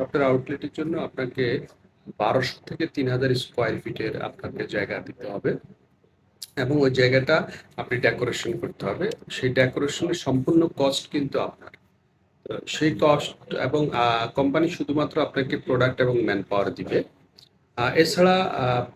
Software আউটলেটের জন্য আপনাকে বারোশো থেকে তিন হাজার স্কোয়ার ফিটের আপনাকে জায়গা দিতে হবে। এবং ওই জায়গাটা আপনি ডেকোরেশন করতে হবে। সেই ডেকোরেশনের সম্পূর্ণ কস্ট কিন্তু আপনার। সেই কস্ট এবং কোম্পানি শুধুমাত্র আপনাকে প্রোডাক্ট এবং ম্যান পাওয়ার দিবে এছাড়া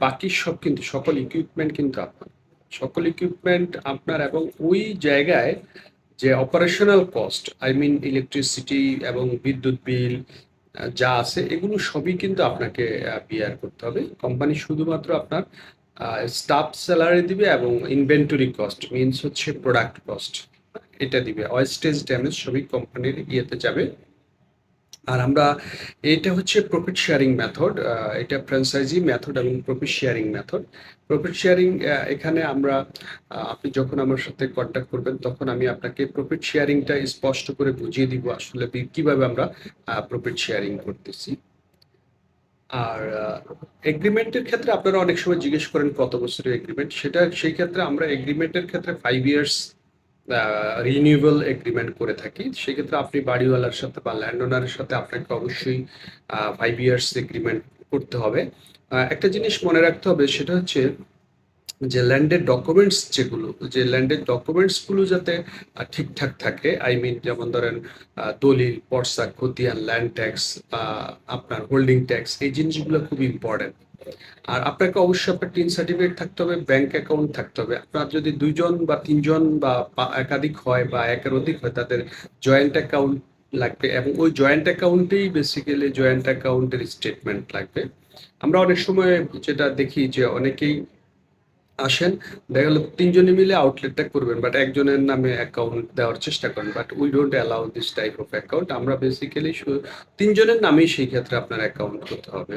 বাকি সব কিন্তু, সকল ইকুইপমেন্ট কিন্তু আপনার। সকল ইকুইপমেন্ট আপনার এবং ওই জায়গায় যে operational cost I mean electricity এবং বিদ্যুৎ বিল যা আছে, এগুলো সবই কিন্তু আপনাকে বিয়ার করতে হবে। কোম্পানি শুধুমাত্র আপনার স্টাফ স্যালারি দিবে এবং ইনভেন্টরি কস্ট মিনস হচ্ছে প্রোডাক্ট কস্ট এটা দিবে। ওয়েস্টেজ ড্যামেজ সবই কোম্পানির ইয়েতে যাবে। আর আমরা, এটা হচ্ছে প্রফিট শেয়ারিং মেথড এটা ফ্র্যাঞ্চাইজি মেথড এবং profit sharing method profit sharing এখানে আমরা আপনি যখন আমার সাথে কন্ট্যাক্ট করবেন, তখন আমি আপনাকে প্রফিট শেয়ারিংটা স্পষ্ট করে বুঝিয়ে দিব আসলে কীভাবে আমরা প্রফিট শেয়ারিং করতেছি। আর এগ্রিমেন্টের ক্ষেত্রে আপনারা অনেক সময় জিজ্ঞেস করেন কত বছরের এগ্রিমেন্ট সেটা, সেই ক্ষেত্রে আমরা এগ্রিমেন্টের ক্ষেত্রে ফাইভ ইয়ার্স রিনিউয়েবল এগ্রিমেন্ট করে থাকি। সেক্ষেত্রে আপনি বাড়িওয়ালার সাথে বা ল্যান্ড ওনারের সাথে আপনাকে অবশ্যই ফাইভ ইয়ার্স এগ্রিমেন্ট করতে হবে। একটা জিনিস মনে রাখতে হবে সেটা হচ্ছে যে ল্যান্ডের ডকুমেন্টস যেগুলো, যে ল্যান্ডের ডকুমেন্টসগুলো যাতে ঠিকঠাক থাকে। আই মিন যেমন ধরেন দলিল, পর্সা, খতিয়ান ল্যান্ড ট্যাক্স আপনার হোল্ডিং ট্যাক্স এই জিনিসগুলো খুব ইম্পর্টেন্ট আর আপনাকে অবশ্যই আপনার টিন সার্টিফিকেট থাকতে হবে ব্যাংক অ্যাকাউন্ট থাকতে হবে। আপনার যদি দুইজন বা তিনজন বা একাধিক হয় বা একের অধিক হয়, তাদের জয়েন্ট অ্যাকাউন্ট লাগবে এবং ওই জয়েন্ট অ্যাকাউন্টেই বেসিক্যালি জয়েন্ট অ্যাকাউন্টের স্টেটমেন্ট লাগবে। আমরা অনেক সময় যেটা দেখি যে অনেকেই আসেন, দেখা গেল তিনজনে মিলে আউটলেটটা করবেন বাট একজনের নামে অ্যাকাউন্ট দেওয়ার চেষ্টা করেন but we don't allow this type of account আমরা বেসিক্যালি তিনজনের নামেই সেই ক্ষেত্রে আপনার অ্যাকাউন্ট করতে হবে।